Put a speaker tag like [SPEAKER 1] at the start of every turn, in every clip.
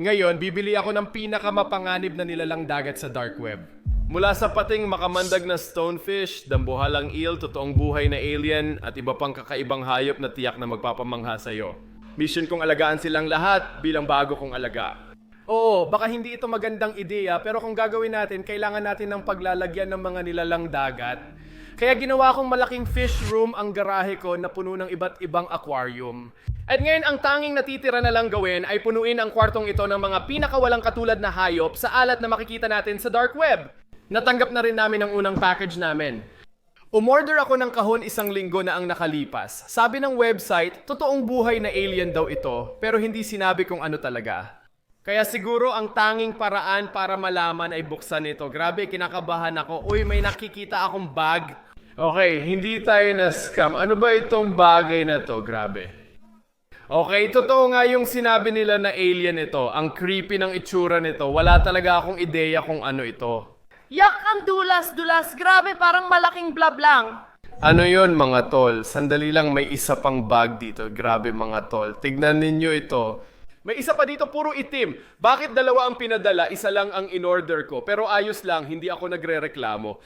[SPEAKER 1] Ngayon, bibili ako ng pinakamapanganib na nilalang dagat sa dark web. Mula sa pating makamandag na stonefish, dambuhalang eel, totoong buhay na alien, at iba pang kakaibang hayop na tiyak na magpapamangha sa'yo. Mission kong alagaan silang lahat bilang bago kong alaga. Oo, baka hindi ito magandang ideya, pero kung gagawin natin, kailangan natin ng paglalagyan ng mga nilalang dagat. Kaya ginawa kong malaking fish room ang garahe ko na puno ng iba't ibang aquarium. At ngayon, ang tanging natitira na lang gawin ay punuin ang kwartong ito ng mga pinakawalang katulad na hayop sa alat na makikita natin sa dark web. Natanggap na rin namin ang unang package namin. Umorder ako ng kahon isang linggo na ang nakalipas. Sabi ng website, totoong buhay na alien daw ito, pero hindi sinabi kung ano talaga. Kaya siguro ang tanging paraan para malaman ay buksan ito. Grabe, kinakabahan ako. Uy, may nakikita akong bag. Okay, hindi tayo na-scam. Ano ba itong bagay na to? Grabe. Okay, totoo nga yung sinabi nila na alien ito. Ang creepy ng itsura nito. Wala talaga akong ideya kung ano ito.
[SPEAKER 2] Yak ang dulas-dulas. Grabe, parang malaking blob lang.
[SPEAKER 1] Ano yon mga tol? Sandali lang may isa pang bag dito. Grabe mga tol. Tignan ninyo ito. May isa pa dito, puro itim. Bakit dalawa ang pinadala, isa lang ang in-order ko? Pero ayos lang, hindi ako nagre-reklamo.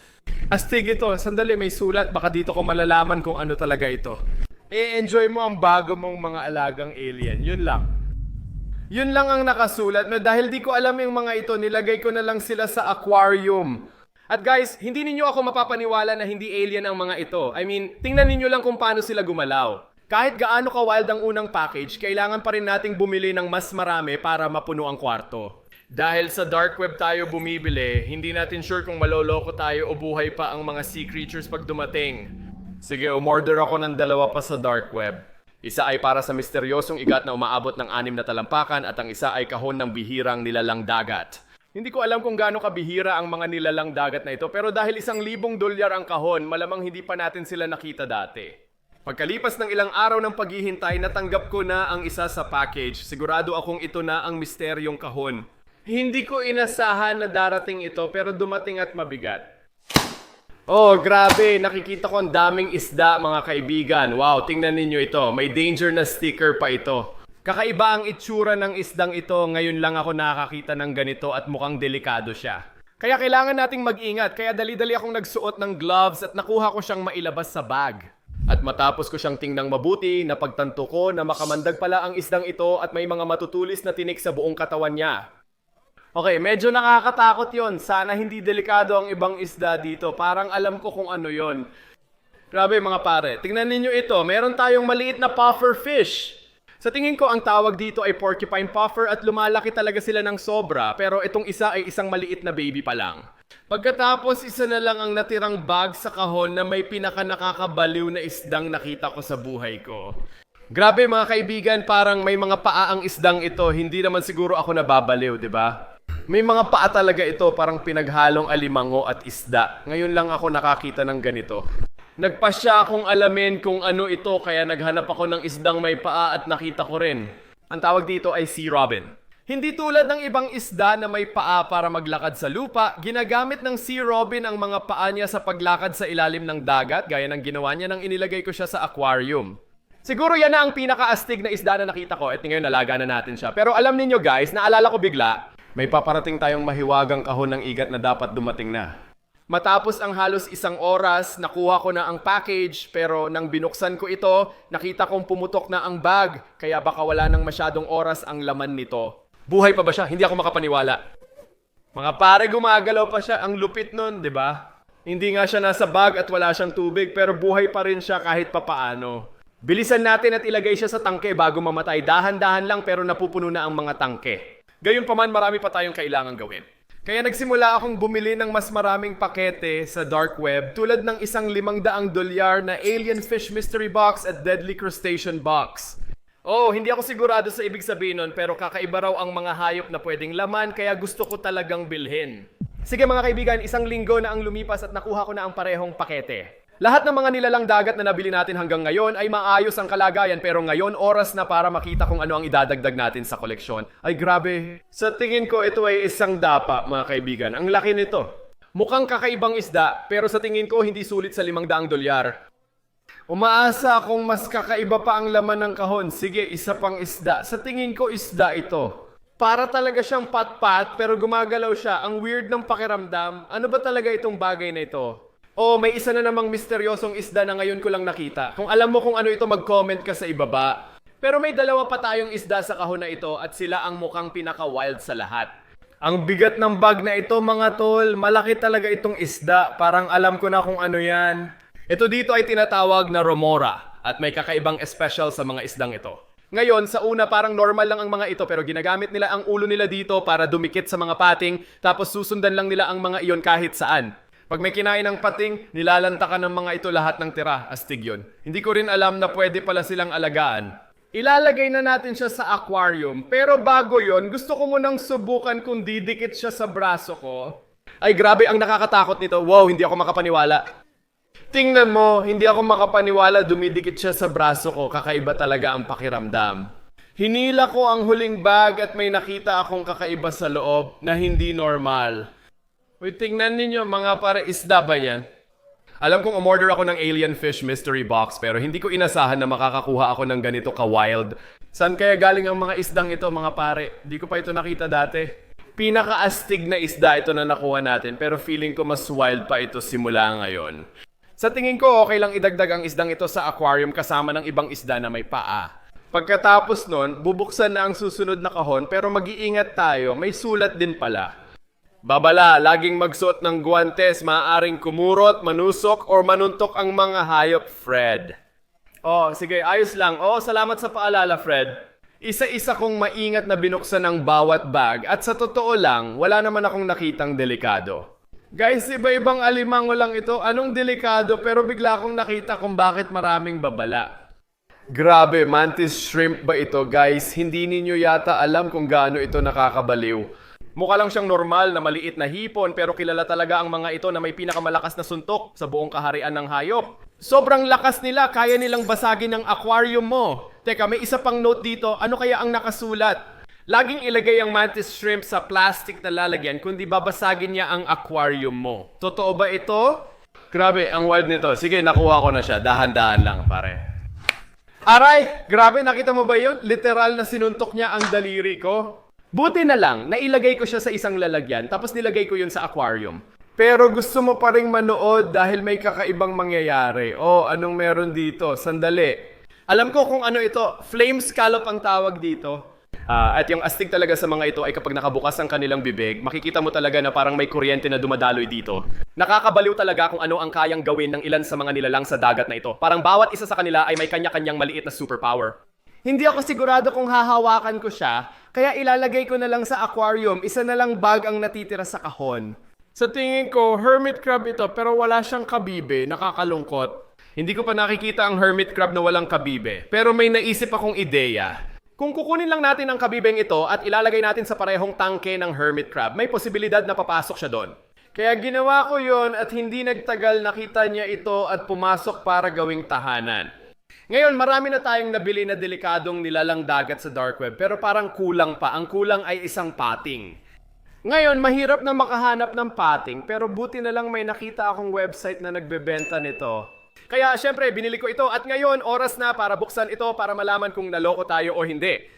[SPEAKER 1] Astig ito, sandali may sulat. Baka dito ko malalaman kung ano talaga ito. E-enjoy mo ang bago mong mga alagang alien. Yun lang. Yun lang ang nakasulat na dahil di ko alam yung mga ito, nilagay ko na lang sila sa aquarium. At guys, hindi ninyo ako mapapaniwala na hindi alien ang mga ito. I mean, tingnan ninyo lang kung paano sila gumalaw. Kahit gaano ka-wild ang unang package, kailangan pa rin nating bumili ng mas marami para mapuno ang kwarto. Dahil sa dark web tayo bumibili, hindi natin sure kung maloloko tayo o buhay pa ang mga sea creatures pag dumating. Sige, umorder ako ng dalawa pa sa dark web. Isa ay para sa misteryosong igat na umaabot ng anim na talampakan at ang isa ay kahon ng bihirang nilalang dagat. Hindi ko alam kung gaano kabihira ang mga nilalang dagat na ito pero dahil isang libong dolyar ang kahon, malamang hindi pa natin sila nakita dati. Pagkalipas ng ilang araw ng paghihintay, natanggap ko na ang isa sa package. Sigurado akong ito na ang misteryong kahon. Hindi ko inasahan na darating ito pero dumating at mabigat. Oh, grabe. Nakikita ko ang daming isda, mga kaibigan. Wow, tingnan ninyo ito. May danger na sticker pa ito. Kakaiba ang itsura ng isdang ito. Ngayon lang ako nakakita ng ganito at mukhang delikado siya. Kaya kailangan nating mag-ingat. Kaya dali-dali akong nagsuot ng gloves at nakuha ko siyang mailabas sa bag. At matapos ko siyang tingnang mabuti, napagtanto ko na makamandag pala ang isdang ito at may mga matutulis na tinik sa buong katawan niya. Okay, medyo nakakatakot yon. Sana hindi delikado ang ibang isda dito. Parang alam ko kung ano yon. Grabe mga pare, tingnan ninyo ito. Meron tayong maliit na puffer fish. Sa tingin ko, ang tawag dito ay porcupine puffer at lumalaki talaga sila ng sobra. Pero itong isa ay isang maliit na baby pa lang. Pagkatapos, isa na lang ang natirang bag sa kahon na may pinaka nakakabaliw na isdang nakita ko sa buhay ko. Grabe mga kaibigan, parang may mga paa ang isdang ito. Hindi naman siguro ako nababaliw, di ba? May mga paa talaga ito, parang pinaghalong alimango at isda. Ngayon lang ako nakakita ng ganito. Nagpasya akong alamin kung ano ito, kaya naghanap ako ng isdang may paa at nakita ko rin. Ang tawag dito ay sea robin. Hindi tulad ng ibang isda na may paa para maglakad sa lupa, ginagamit ng sea robin ang mga paa niya sa paglakad sa ilalim ng dagat, gaya ng ginawa niya nang inilagay ko siya sa aquarium. Siguro yan na ang pinakaastig na isda na nakita ko at ngayon nalaga na natin siya. Pero alam ninyo guys, naalala ko bigla, may paparating tayong mahiwagang kahon ng igat na dapat dumating na. Matapos ang halos isang oras, nakuha ko na ang package pero nang binuksan ko ito, nakita kong pumutok na ang bag kaya baka wala nang masyadong oras ang laman nito. Buhay pa ba siya? Hindi ako makapaniwala. Mga pare, gumagalaw pa siya. Ang lupit nun, di ba? Hindi nga siya nasa bag at wala siyang tubig pero buhay pa rin siya kahit papaano. Bilisan natin at ilagay siya sa tangke bago mamatay. Dahan-dahan lang pero napupuno na ang mga tangke. Gayunpaman marami pa tayong kailangan gawin. Kaya nagsimula akong bumili ng mas maraming pakete sa dark web tulad ng isang limang daang dolyar na Alien Fish Mystery Box at Deadly Crustacean Box. Oh, hindi ako sigurado sa ibig sabihin nun pero kakaiba raw ang mga hayop na pwedeng laman kaya gusto ko talagang bilhin. Sige mga kaibigan, isang linggo na ang lumipas at nakuha ko na ang parehong pakete. Lahat ng mga nilalang dagat na nabili natin hanggang ngayon ay maayos ang kalagayan pero ngayon oras na para makita kung ano ang idadagdag natin sa koleksyon. Ay grabe. Sa tingin ko ito ay isang dapa mga kaibigan. Ang laki nito. Mukhang kakaibang isda pero sa tingin ko hindi sulit sa limang daang dolyar. Umaasa akong mas kakaiba pa ang laman ng kahon. Sige, isa pang isda. Sa tingin ko isda ito. Para talaga siyang pat-pat pero gumagalaw siya. Ang weird ng pakiramdam. Ano ba talaga itong bagay na ito? Oh, may isa na namang misteryosong isda na ngayon ko lang nakita. Kung alam mo kung ano ito, mag-comment ka sa ibaba. Pero may dalawa pa tayong isda sa kahon na ito at sila ang mukhang pinaka-wild sa lahat. Ang bigat ng bag na ito mga tol, malaki talaga itong isda. Parang alam ko na kung ano yan. Ito dito ay tinatawag na Romora at may kakaibang special sa mga isdang ito. Ngayon, sa una parang normal lang ang mga ito pero ginagamit nila ang ulo nila dito para dumikit sa mga pating tapos susundan lang nila ang mga iyon kahit saan. Pag may kinain ng pating, nilalantakan ng mga ito lahat ng tira. Astig yun. Hindi ko rin alam na pwede pala silang alagaan. Ilalagay na natin siya sa aquarium. Pero bago yon, gusto ko munang subukan kung didikit siya sa braso ko. Ay grabe ang nakakatakot nito. Wow, hindi ako makapaniwala. Tingnan mo, hindi ako makapaniwala dumidikit siya sa braso ko. Kakaiba talaga ang pakiramdam. Hinila ko ang huling bag at may nakita akong kakaiba sa loob na hindi normal. Uy, tingnan ninyo, mga pare, isda ba yan? Alam kong umorder ako ng alien fish mystery box pero hindi ko inasahan na makakakuha ako ng ganito ka-wild. Saan kaya galing ang mga isdang ito, mga pare? Hindi ko pa ito nakita dati. Pinaka-astig na isda ito na nakuha natin pero feeling ko mas wild pa ito simula ngayon. Sa tingin ko, okay lang idagdag ang isdang ito sa aquarium kasama ng ibang isda na may paa. Pagkatapos nun, bubuksan na ang susunod na kahon pero mag-iingat tayo, may sulat din pala. Babala, laging magsuot ng guwantes, maaaring kumurot, manusok, or manuntok ang mga hayop, Fred. Oh, sige, ayos lang. Oh, salamat sa paalala, Fred. Isa-isa kong maingat na binuksan ang bawat bag at sa totoo lang, wala naman akong nakitang delikado. Guys, iba-ibang alimango lang ito. Anong delikado pero bigla akong nakita kung bakit maraming babala. Grabe, mantis shrimp ba ito guys? Hindi ninyo yata alam kung gaano ito nakakabaliw. Mukha lang siyang normal na maliit na hipon pero kilala talaga ang mga ito na may pinakamalakas na suntok sa buong kaharian ng hayop. Sobrang lakas nila, kaya nilang basagin ang aquarium mo. Teka, may isa pang note dito. Ano kaya ang nakasulat? Laging ilagay ang mantis shrimp sa plastic na lalagyan kundi babasagin niya ang aquarium mo. Totoo ba ito? Grabe, ang wild nito. Sige, nakuha ko na siya. Dahan-dahan lang, pare. Aray! Grabe, nakita mo ba yun? Literal na sinuntok niya ang daliri ko. Buti na lang, nailagay ko siya sa isang lalagyan, tapos nilagay ko yun sa aquarium. Pero gusto mo pa rin manood dahil may kakaibang mangyayari. Oh, anong meron dito? Sandali. Alam ko kung ano ito. Flame scallop ang tawag dito. Ah, at yung astig talaga sa mga ito ay kapag nakabukas ang kanilang bibig, makikita mo talaga na parang may kuryente na dumadaloy dito. Nakakabaliw talaga kung ano ang kayang gawin ng ilan sa mga nilalang sa dagat na ito. Parang bawat isa sa kanila ay may kanya-kanyang maliit na superpower. Hindi ako sigurado kung hahawakan ko siya, kaya ilalagay ko na lang sa aquarium, isa na lang bag ang natitira sa kahon. Sa tingin ko, hermit crab ito pero wala siyang kabibe, nakakalungkot. Hindi ko pa nakikita ang hermit crab na walang kabibe, pero may naisip akong ideya. Kung kukunin lang natin ang kabibeng ito at ilalagay natin sa parehong tangke ng hermit crab, may posibilidad na papasok siya doon. Kaya ginawa ko yon at hindi nagtagal nakita niya ito at pumasok para gawing tahanan. Ngayon, marami na tayong nabili na delikadong nilalang dagat sa dark web pero parang kulang pa. Ang kulang ay isang pating. Ngayon, mahirap na makahanap ng pating pero buti na lang may nakita akong website na nagbebenta nito. Kaya syempre, binili ko ito at ngayon, oras na para buksan ito para malaman kung naloko tayo o hindi.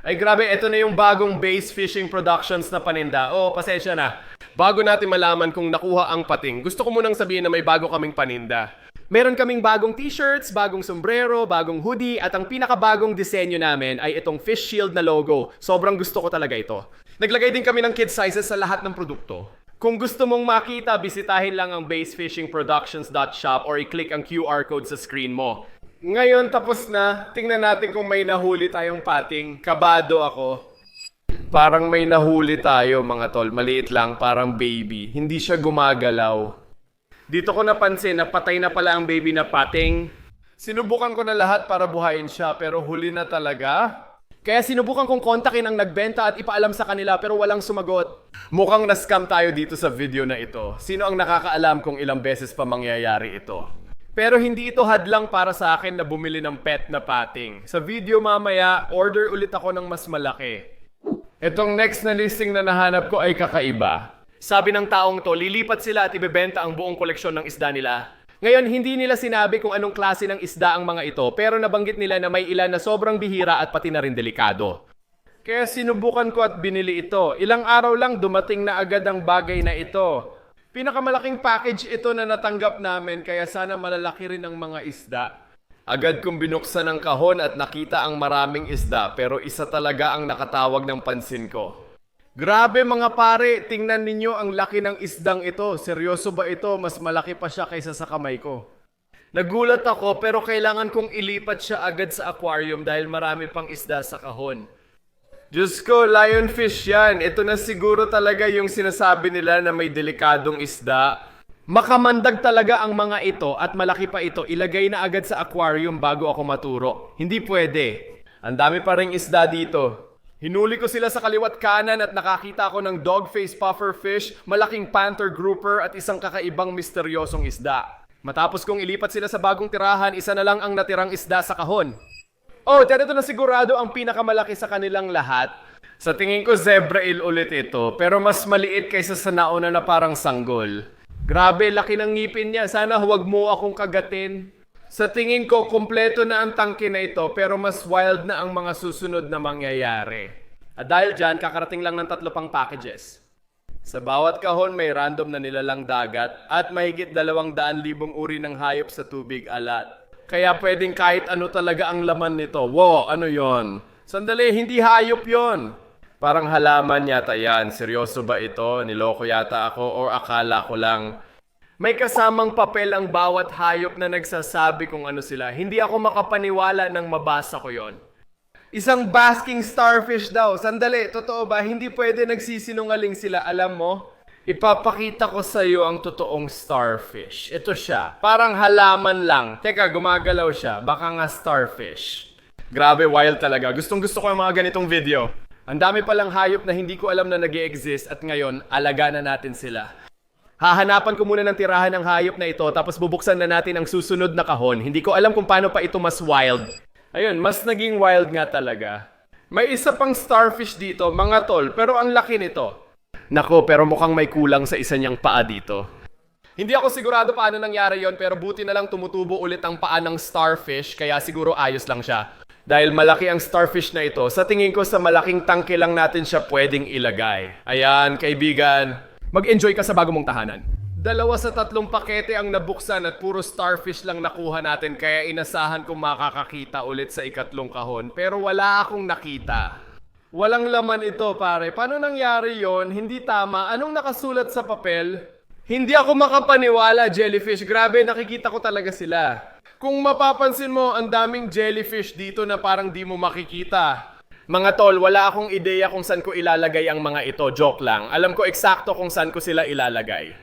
[SPEAKER 1] Ay grabe, ito na yung bagong Base Fishing Productions na paninda. Oh, pasensya na. Bago natin malaman kung nakuha ang pating, gusto ko munang sabihin na may bago kaming paninda. Meron kaming bagong t-shirts, bagong sombrero, bagong hoodie, at ang pinakabagong disenyo namin ay itong fish shield na logo. Sobrang gusto ko talaga ito. Naglagay din kami ng kid sizes sa lahat ng produkto. Kung gusto mong makita, bisitahin lang ang basefishingproductions.shop or i-click ang QR code sa screen mo. Ngayon tapos na, tingnan natin kung may nahuli tayong pating. Kabado ako. Parang may nahuli tayo mga tol. Maliit lang, parang baby. Hindi siya gumagalaw. Dito ko napansin na patay na pala ang baby na pating. Sinubukan ko na lahat para buhayin siya pero huli na talaga. Kaya sinubukan kong kontakin ang nagbenta at ipaalam sa kanila pero walang sumagot. Mukhang na-scam tayo dito sa video na ito. Sino ang nakakaalam kung ilang beses pa mangyayari ito? Pero hindi ito hadlang para sa akin na bumili ng pet na pating. Sa video mamaya, order ulit ako ng mas malaki. Itong next na listing na nahanap ko ay kakaiba. Sabi ng taong to, lilipat sila at ibebenta ang buong koleksyon ng isda nila. Ngayon, hindi nila sinabi kung anong klase ng isda ang mga ito, pero nabanggit nila na may ilan na sobrang bihira at pati na rin delikado. Kaya sinubukan ko at binili ito. Ilang araw lang dumating na agad ang bagay na ito. Pinakamalaking package ito na natanggap namin kaya sana malalaki rin ang mga isda. Agad kong binuksan ang kahon at nakita ang maraming isda pero isa talaga ang nakatawag ng pansin ko. Grabe mga pare, tingnan ninyo ang laki ng isdang ito. Seryoso ba ito? Mas malaki pa siya kaysa sa kamay ko. Nagulat ako pero kailangan kong ilipat siya agad sa aquarium dahil marami pang isda sa kahon. Diyos ko, lionfish yan. Ito na siguro talaga yung sinasabi nila na may delikadong isda. Makamandag talaga ang mga ito at malaki pa ito. Ilagay na agad sa aquarium bago ako maturo. Hindi pwede. Ang dami pa ring isda dito. Hinuli ko sila sa kaliwat kanan at nakakita ako ng dogface pufferfish, malaking panther grouper at isang kakaibang misteryosong isda. Matapos kong ilipat sila sa bagong tirahan, isa na lang ang natirang isda sa kahon. Oh, tiyan ito na sigurado ang pinakamalaki sa kanilang lahat. Sa tingin ko zebra eel ulit ito, pero mas maliit kaysa sa nauna na parang sanggol. Grabe, laki ng ngipin niya. Sana huwag mo akong kagatin. Sa tingin ko, kumpleto na ang tangke na ito, pero mas wild na ang mga susunod na mangyayari. At dahil dyan, kakarating lang ng tatlo pang packages. Sa bawat kahon may random na nilalang dagat at mahigit dalawang daan libong uri ng hayop sa tubig alat. Kaya pwedeng kahit ano talaga ang laman nito. Wow, ano yon? Sandali, hindi hayop yon. Parang halaman yata yan. Seryoso ba ito? Niloko yata ako or akala ko lang. May kasamang papel ang bawat hayop na nagsasabi kung ano sila. Hindi ako makapaniwala nang mabasa ko yon. Isang basking starfish daw. Sandali, totoo ba? Hindi pwede nagsisinungaling sila. Alam mo, ipapakita ko sa iyo ang totoong starfish. Ito siya. Parang halaman lang. Teka, gumagalaw siya. Baka nga starfish. Grabe, wild talaga. Gustong gusto ko yung mga ganitong video. Ang dami palang hayop na hindi ko alam na nag exist at ngayon, alaga na natin sila. Hahanapan ko muna ng tirahan ng hayop na ito tapos bubuksan na natin ang susunod na kahon. Hindi ko alam kung paano pa ito mas wild. Ayun, mas naging wild nga talaga. May isa pang starfish dito, mga tol, pero ang laki nito. Nako, pero mukhang may kulang sa isa niyang paa dito. Hindi ako sigurado paano nangyari yon pero buti na lang tumutubo ulit ang paa ng starfish kaya siguro ayos lang siya. Dahil malaki ang starfish na ito, sa tingin ko sa malaking tangke lang natin siya pwedeng ilagay. Ayan, kaibigan, mag-enjoy ka sa bago mong tahanan. Dalawa sa tatlong pakete ang nabuksan at puro starfish lang nakuha natin kaya inasahan kong makakakita ulit sa ikatlong kahon pero wala akong nakita. Walang laman ito pare. Paano nangyari yon? Hindi tama. Anong nakasulat sa papel? Hindi ako makapaniwala, jellyfish. Grabe, nakikita ko talaga sila. Kung mapapansin mo, ang daming jellyfish dito na parang di mo makikita. Mga tol, wala akong ideya kung saan ko ilalagay ang mga ito. Joke lang. Alam ko eksakto kung saan ko sila ilalagay.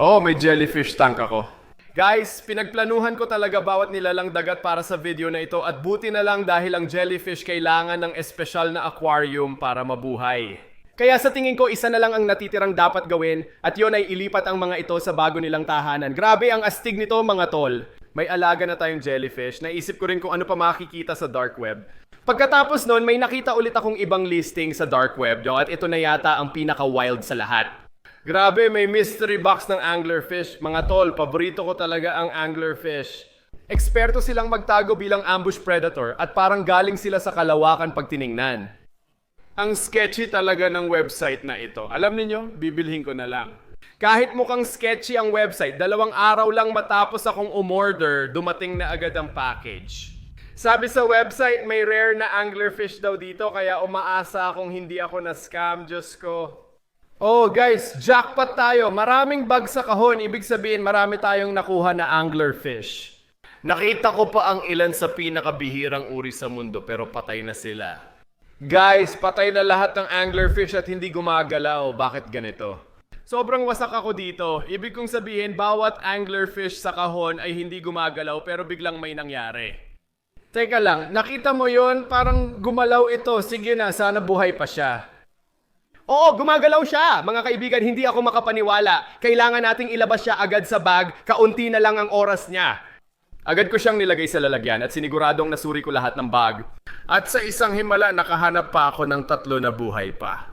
[SPEAKER 1] Oh, may jellyfish tank ako. Guys, pinagplanuhan ko talaga bawat nilalang dagat para sa video na ito at buti na lang dahil ang jellyfish kailangan ng espesyal na aquarium para mabuhay. Kaya sa tingin ko, isa na lang ang natitirang dapat gawin at yon ay ilipat ang mga ito sa bago nilang tahanan. Grabe ang astig nito mga tol. May alaga na tayong jellyfish. Naisip ko rin kung ano pa makikita sa dark web. Pagkatapos nun, may nakita ulit akong ibang listing sa dark web, jo, at ito na yata ang pinaka-wild sa lahat. Grabe, may mystery box ng anglerfish. Mga tol, paborito ko talaga ang anglerfish. Eksperto silang magtago bilang ambush predator at parang galing sila sa kalawakan pag tiningnan. Ang sketchy talaga ng website na ito. Alam niyo, bibilhin ko na lang. Kahit mukhang sketchy ang website, dalawang araw lang matapos akong umorder, dumating na agad ang package. Sabi sa website, may rare na anglerfish daw dito, kaya umaasa akong hindi ako na-scam, Diyos ko. Oh guys, jackpot tayo. Maraming bag sa kahon. Ibig sabihin, marami tayong nakuha na anglerfish. Nakita ko pa ang ilan sa pinakabihirang uri sa mundo pero patay na sila. Guys, patay na lahat ng anglerfish at hindi gumagalaw. Bakit ganito? Sobrang wasak ako dito. Ibig kong sabihin, bawat anglerfish sa kahon ay hindi gumagalaw pero biglang may nangyari. Teka lang, nakita mo yon Parang gumalaw ito. Sige na, sana buhay pa siya. Oo, gumagalaw siya. Mga kaibigan, hindi ako makapaniwala. Kailangan nating ilabas siya agad sa bag. Kaunti na lang ang oras niya. Agad ko siyang nilagay sa lalagyan at siniguradong nasuri ko lahat ng bag. At sa isang himala, nakahanap pa ako ng tatlo na buhay pa.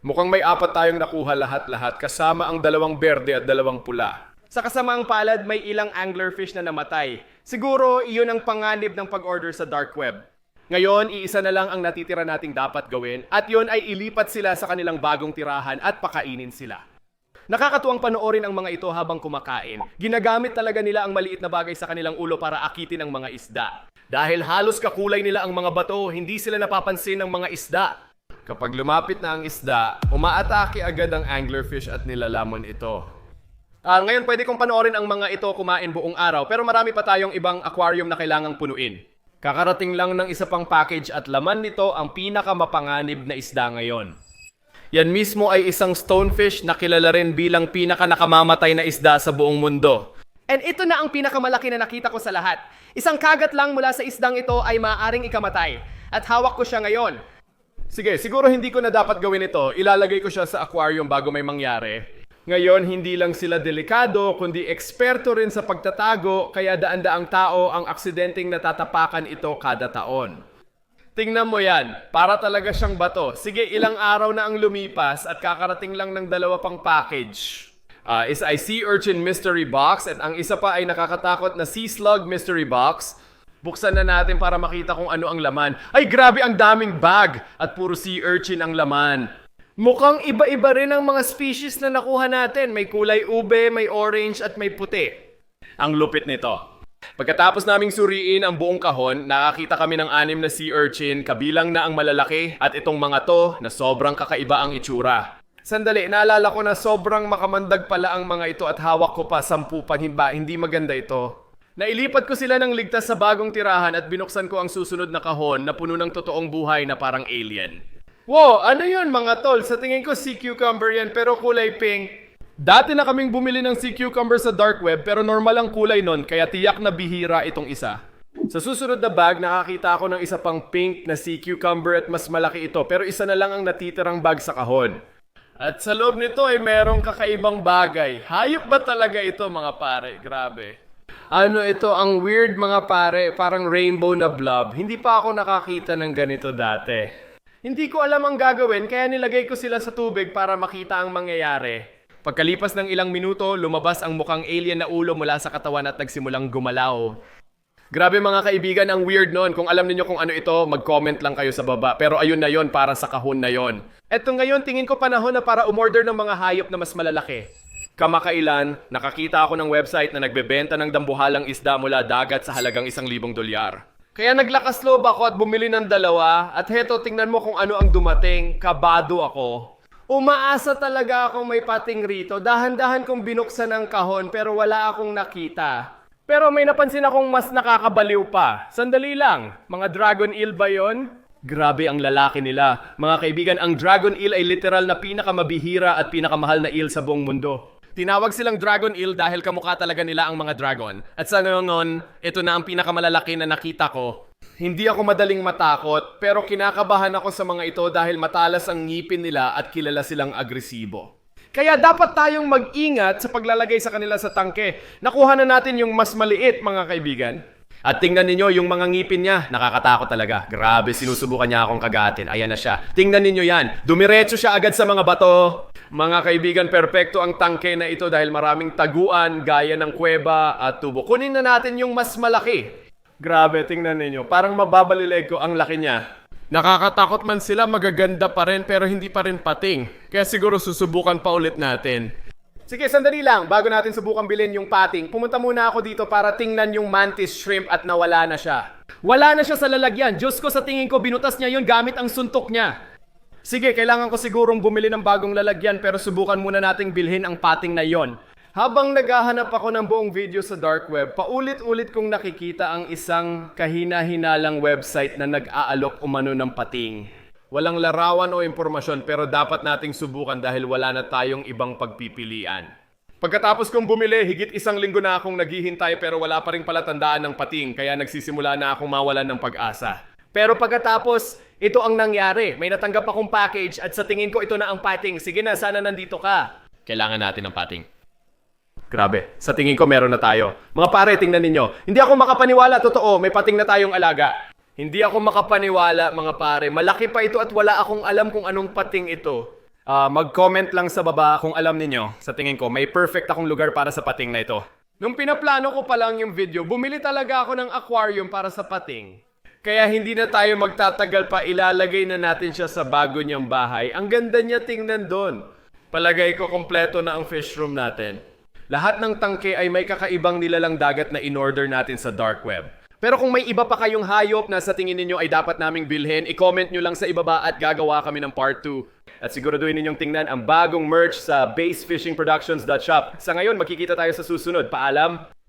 [SPEAKER 1] Mukhang may apat tayong nakuha lahat-lahat kasama ang dalawang berde at dalawang pula. Sa kasamaang palad, may ilang anglerfish na namatay. Siguro, iyon ang panganib ng pag-order sa dark web. Ngayon, iisa na lang ang natitira nating dapat gawin at yon ay ilipat sila sa kanilang bagong tirahan at pakainin sila. Nakakatuwang panoorin ang mga ito habang kumakain. Ginagamit talaga nila ang maliit na bagay sa kanilang ulo para akitin ang mga isda. Dahil halos kakulay nila ang mga bato, hindi sila napapansin ng mga isda. Kapag lumapit na ang isda, umaatake agad ang anglerfish at nilalamon ito. Ah, ngayon pwede kong panoorin ang mga ito kumain buong araw pero marami pa tayong ibang aquarium na kailangang punuin. Kakarating lang ng isa pang package at laman nito ang pinakamapanganib na isda ngayon. Yan mismo ay isang stonefish na kilala rin bilang pinaka nakamamatay na isda sa buong mundo. And ito na ang pinakamalaki na nakita ko sa lahat. Isang kagat lang mula sa isdang ito ay maaaring ikamatay. At hawak ko siya ngayon. Sige, siguro hindi ko na dapat gawin ito. Ilalagay ko siya sa aquarium bago may mangyari. Ngayon, hindi lang sila delikado, kundi eksperto rin sa pagtatago, kaya daan-daang tao ang aksidenteng natatapakan ito kada taon. Tingnan mo yan, para talaga siyang bato. Sige, ilang araw na ang lumipas at kakarating lang ng dalawa pang package. Ah, isa ay Sea Urchin Mystery Box at ang isa pa ay nakakatakot na Sea Slug Mystery Box. Buksan na natin para makita kung ano ang laman. Ay, grabe ang daming bag at puro sea urchin ang laman. Mukhang iba-iba rin ang mga species na nakuha natin. May kulay ube, may orange at may puti. Ang lupit nito. Pagkatapos naming suriin ang buong kahon, nakakita kami ng anim na sea urchin, kabilang na ang malalaki at itong mga to na sobrang kakaiba ang itsura. Sandali, naalala ko na sobrang makamandag pala ang mga ito at hawak ko pa sampu pa himba, hindi maganda ito. Nailipat ko sila ng ligtas sa bagong tirahan at binuksan ko ang susunod na kahon na puno ng totoong buhay na parang alien. Wow, ano yun mga tol? Sa tingin ko sea cucumber yan pero kulay pink. Dati na kaming bumili ng sea cucumber sa dark web pero normal ang kulay nun kaya tiyak na bihira itong isa. Sa susunod na bag, nakakita ako ng isa pang pink na sea cucumber at mas malaki ito pero isa na lang ang natitirang bag sa kahon. At sa loob nito ay merong kakaibang bagay. Hayop ba talaga ito mga pare? Grabe. Ano ito, ang weird mga pare, parang rainbow na blob. Hindi pa ako nakakita ng ganito dati. Hindi ko alam ang gagawin kaya nilagay ko sila sa tubig para makita ang mangyayari. Pagkalipas ng ilang minuto, lumabas ang mukhang alien na ulo mula sa katawan at nagsimulang gumalaw. Grabe mga kaibigan, ang weird nun. Kung alam niyo kung ano ito, mag-comment lang kayo sa baba. Pero ayun na yon para sa kahon na yon. Eto ngayon, tingin ko panahon na para umorder ng mga hayop na mas malalaki. Kamakailan, nakakita ako ng website na nagbebenta ng dambuhalang isda mula dagat sa halagang isang libong dolyar. Kaya naglakas loob ako at bumili ng dalawa at heto tingnan mo kung ano ang dumating, kabado ako. Umaasa talaga akong may pating rito, dahan-dahan kong binuksan ang kahon pero wala akong nakita. Pero may napansin akong mas nakakabaliw pa. Sandali lang, mga dragon eel ba yon? Grabe ang lalaki nila. Mga kaibigan, ang dragon eel ay literal na pinakamabihira at pinakamahal na eel sa buong mundo. Tinawag silang dragon eel dahil kamukha talaga nila ang mga dragon. At sa ngayon, ito na ang pinakamalalaki na nakita ko. Hindi ako madaling matakot, pero kinakabahan ako sa mga ito dahil matalas ang ngipin nila at kilala silang agresibo. Kaya dapat tayong mag-ingat sa paglalagay sa kanila sa tangke. Nakuha na natin yung mas maliit, mga kaibigan. At tingnan ninyo yung mga ngipin niya, nakakatakot talaga. Grabe, sinusubukan niya akong kagatin. Ayan na siya. Tingnan ninyo yan. Dumiretso siya agad sa mga bato. Mga kaibigan, perpekto ang tangke na ito dahil maraming taguan, gaya ng kuweba at tubo. Kunin na natin yung mas malaki. Grabe, tingnan ninyo. Parang mababalileg ko ang laki niya. Nakakatakot man sila, magaganda pa rin pero hindi pa rin pating. Kaya siguro susubukan pa ulit natin. Sige, sandali lang. Bago natin subukan bilhin yung pating, pumunta muna ako dito para tingnan yung mantis shrimp at nawala na siya. Wala na siya sa lalagyan. Diyos ko, sa tingin ko, binutas niya yun gamit ang suntok niya. Sige, kailangan ko sigurong bumili ng bagong lalagyan pero subukan muna nating bilhin ang pating na yon. Habang naghahanap ako ng buong video sa dark web, paulit-ulit kong nakikita ang isang kahina-hinalang website na nag-aalok umano ng pating. Walang larawan o impormasyon pero dapat nating subukan dahil wala na tayong ibang pagpipilian. Pagkatapos kong bumili, higit isang linggo na akong naghihintay pero wala pa rin palatandaan ng pating kaya nagsisimula na akong mawalan ng pag-asa. Pero pagkatapos, ito ang nangyari. May natanggap akong package at sa tingin ko ito na ang pating. Sige na, sana nandito ka. Kailangan natin ng pating. Grabe, sa tingin ko meron na tayo. Mga pare, tingnan ninyo. Hindi ako makapaniwala, totoo, may pating na tayong alaga. Hindi ako makapaniwala, mga pare. Malaki pa ito at wala akong alam kung anong pating ito. Ah, mag-comment lang sa baba kung alam ninyo. Sa tingin ko, may perfect akong lugar para sa pating na ito. Nung pinaplano ko pa lang yung video, bumili talaga ako ng aquarium para sa pating. Kaya hindi na tayo magtatagal pa, ilalagay na natin siya sa bago niyang bahay. Ang ganda niya tingnan doon. Palagay ko kompleto na ang fish room natin. Lahat ng tangke ay may kakaibang nilalang dagat na in-order natin sa dark web. Pero kung may iba pa kayong hayop na sa tingin ninyo ay dapat naming bilhin, i-comment nyo lang sa ibaba at gagawa kami ng part 2. At siguraduhin ninyong tingnan ang bagong merch sa basefishingproductions.shop. Sa ngayon, magkikita tayo sa susunod. Paalam!